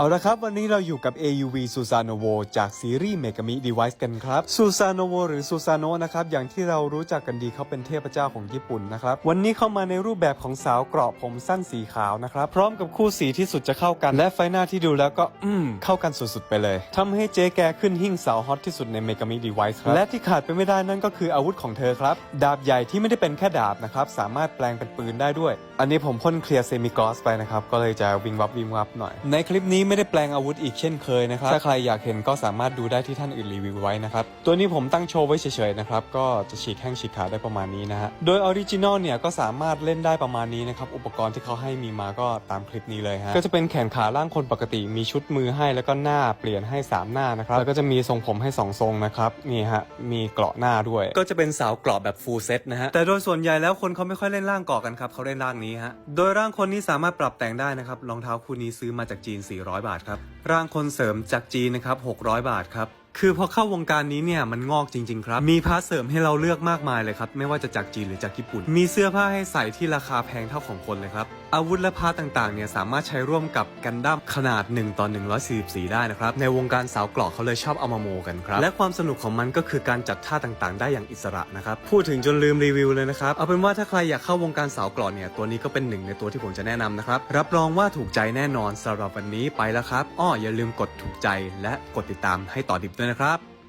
เอาละครับ วันนี้เราอยู่กับ AUV Susanovo จากซีรีส์ Megami Device กันครับ Susanovo หรือ Susano นะครับ อย่างที่เรารู้จักกันดีเขาเป็นเทพเจ้าของญี่ปุ่นนะครับ วันนี้เข้ามาในรูปแบบของสาวเกราะผมสั้นสีขาวนะครับ พร้อมกับคู่สีที่สุดจะเข้ากัน และไฟหน้าที่ดูแล้วก็ อืม เข้ากันสุดๆไปเลยทำให้เจ๊แกขึ้นหิ้งสาวฮอตที่สุดใน Megami Device ครับ และที่ขาดไปไม่ได้นั่นก็คืออาวุธของเธอครับ ดาบใหญ่ที่ไม่ได้เป็นแค่ดาบนะครับ สามารถแปลงเป็นปืนได้ด้วย อันนี้ผมพ่นเคลียร์เซมิกอสไปนะครับ ก็เลยจะวิงวับวิงวับหน่อย ในคลิปนี้ไม่ได้แปลงอาวุธอีกเช่นเคยนะครับ ถ้าใครอยากเห็นก็สามารถดูได้ที่ท่านอื่นรีวิวไว้นะครับ ตัวนี้ผมตั้งโชว์ไว้เฉยๆนะครับ ก็จะฉีกแข้งฉีกขาได้ประมาณนี้นะฮะ โดยออริจินอลเนี่ยก็สามารถเล่นได้ประมาณนี้นะครับ อุปกรณ์ที่เขาให้มีมาก็ตามคลิปนี้เลยฮะ ก็จะเป็นแขนขาล่างคนปกติมีชุดมือให้แล้วก็หน้าเปลี่ยนให้สามหน้านะครับ แล้วก็จะมีทรงผมให้สองทรงนะครับนี่ฮะมีเกราะหน้าด้วย ก็จะเป็นสาวเกราะแบบฟูลเซตนะฮะแต่โดยส่วนใหญ่แล้วคนเขาไม่ค่อยเล่นร่างเกราะกันครับเขาเล่นร่างนี้ฮะโดยร่างคนนี้สามารถปรับแต่งได้นะครับรองเท้าคู่นี้ซื้อมาจากจีน 400บาทครับ ร่างคนเสริมจากจีนนะครับ600 บาทครับ คือพอเข้าวงการนี้เนี่ยมันงอกจริง ๆ ครับ มีพาร์ทเสริมให้เราเลือกมากมายเลยครับ ไม่ว่าจะจากจีนหรือจากญี่ปุ่น มีเสื้อผ้าให้ใส่ที่ราคาแพงเท่าของคนเลยครับ อาวุธและพาร์ทต่างๆเนี่ยสามารถใช้ร่วมกับกันดั้มขนาด1ต่อ144 ได้นะครับ ในวงการสาวกราะเขาเลยชอบเอามาโมกันครับ และความสนุกของมันก็คือการจัดท่าต่างๆ ได้อย่างอิสระนะครับ พูดถึงจนลืมรีวิวเลยนะครับ เอาเป็นว่าถ้าใครอยากเข้าวงการสาวกราะเนี่ยตัวนี้ก็เป็นหนึ่งในตัวที่ผมจะแนะนำนะครับ รับรองว่าถูกใจแน่นอนสำหรับวันนี้ไปแล้วครับอ้ออย่าลืมกดถูกใจและกดติดตามให้ต่อดิบด้ยนะครับ